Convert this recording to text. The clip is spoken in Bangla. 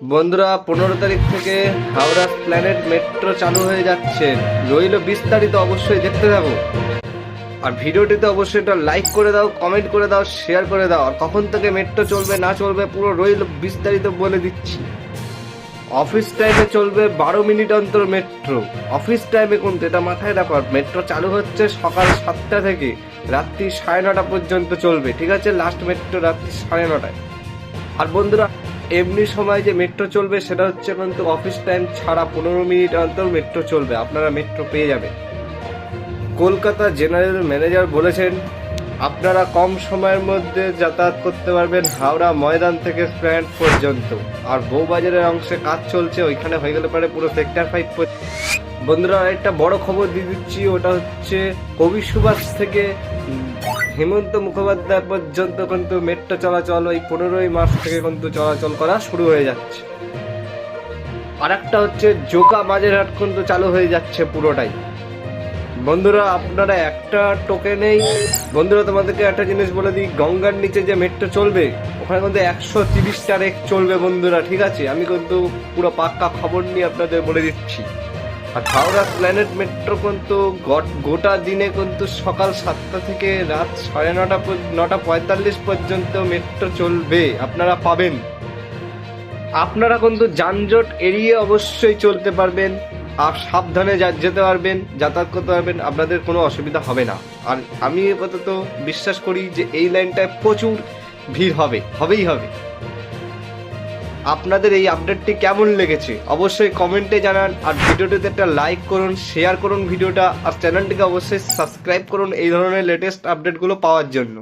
বন্ধুরা, পনেরো তারিখ থেকে হাওড়া প্ল্যানেট মেট্রো চালু হয়ে যাচ্ছে। রইল বিস্তারিত, অবশ্যই দেখতে থাকো। আর ভিডিওটিতে অবশ্যই একটা লাইক করে দাও কমেন্ট করে দাও শেয়ার করে দাও। আর কখন থেকে মেট্রো চলবে, না চলবে, পুরো রইল বিস্তারিত বলে দিচ্ছি। অফিস টাইমে চলবে বারো মিনিট অন্তর মেট্রো অফিস টাইমে কিন্তু এটা মাথায় রাখো। মেট্রো চালু হচ্ছে সকাল সাতটা থেকে। রাত্রি সাড়ে নটা পর্যন্ত চলবে। ঠিক আছে? লাস্ট মেট্রো রাত্রি সাড়ে নটায়। আর বন্ধুরা এমনি সময় যে মেট্রো চলবে, সেটা হচ্ছে কিন্তু অফিস টাইম ছাড়া পনেরো মিনিট অন্তর মেট্রো চলবে। আপনারা মেট্রো পেয়ে যাবেন। কলকাতা জেনারেল ম্যানেজার বলেছেন, আপনারা কম সময়ের মধ্যে যাতায়াত করতে পারবেন হাওড়া ময়দান থেকে স্ট্যান্ড পর্যন্ত। আর বউবাজারের অংশে কাজ চলছে, ওইখানে হয়ে গেলে পারে পুরো সেক্টর ফাইভ বন্ধুরা একটা বড় খবর দিয়ে দিচ্ছি, ওটা হচ্ছে কবি সুভাষ থেকে হেমন্ত মুখোপাধ্যায় পর্যন্ত কিন্তু মেট্রো চলাচল ওই পনেরোই মার্চ থেকে কিন্তু চলাচল করা শুরু হয়ে যাচ্ছে। আর একটা হচ্ছে জোকা মাঝেরহাট কিন্তু চালু হয়ে যাচ্ছে পুরোটাই। বন্ধুরা, আপনারা একটা টোকেনেই বন্ধুরা, তোমাদেরকে একটা জিনিস বলে দিই, গঙ্গার নিচে যে মেট্রো চলবে, ওখানে কিন্তু একশো তিরিশটা রেক চলবে বন্ধুরা, ঠিক আছে? আমি কিন্তু পুরো পাক্কা খবর নিয়ে আপনাদের বলে দিচ্ছি। আর হাওড়া প্ল্যানেট মেট্রো কিন্তু গট- দিনে কিন্তু সকাল সাতটা থেকে রাত সাড়ে নটা নটা পঁয়তাল্লিশ পর্যন্ত মেট্রো চলবে। আপনারা পাবেন। আপনারা কিন্তু যানজট এড়িয়ে অবশ্যই চলতে পারবেন। আর সাবধানে যেতে পারবেন, যাতায়াত করতে পারবেন, আপনাদের কোনো অসুবিধা হবে না। আর আমি আপাতত বিশ্বাস করি যে এই লাইনটায় প্রচুর ভিড় হবে, হবেই হবে। আপনাদের এই আপডেটটি কেমন লেগেছে? অবশ্যই কমেন্টে জানান, আর ভিডিওটিতে একটা লাইক করুন শেয়ার করুন ভিডিওটা, আর চ্যানেলটিকে অবশ্যই সাবস্ক্রাইব করুন এই ধরনের লেটেস্ট আপডেটগুলো পাওয়ার জন্য।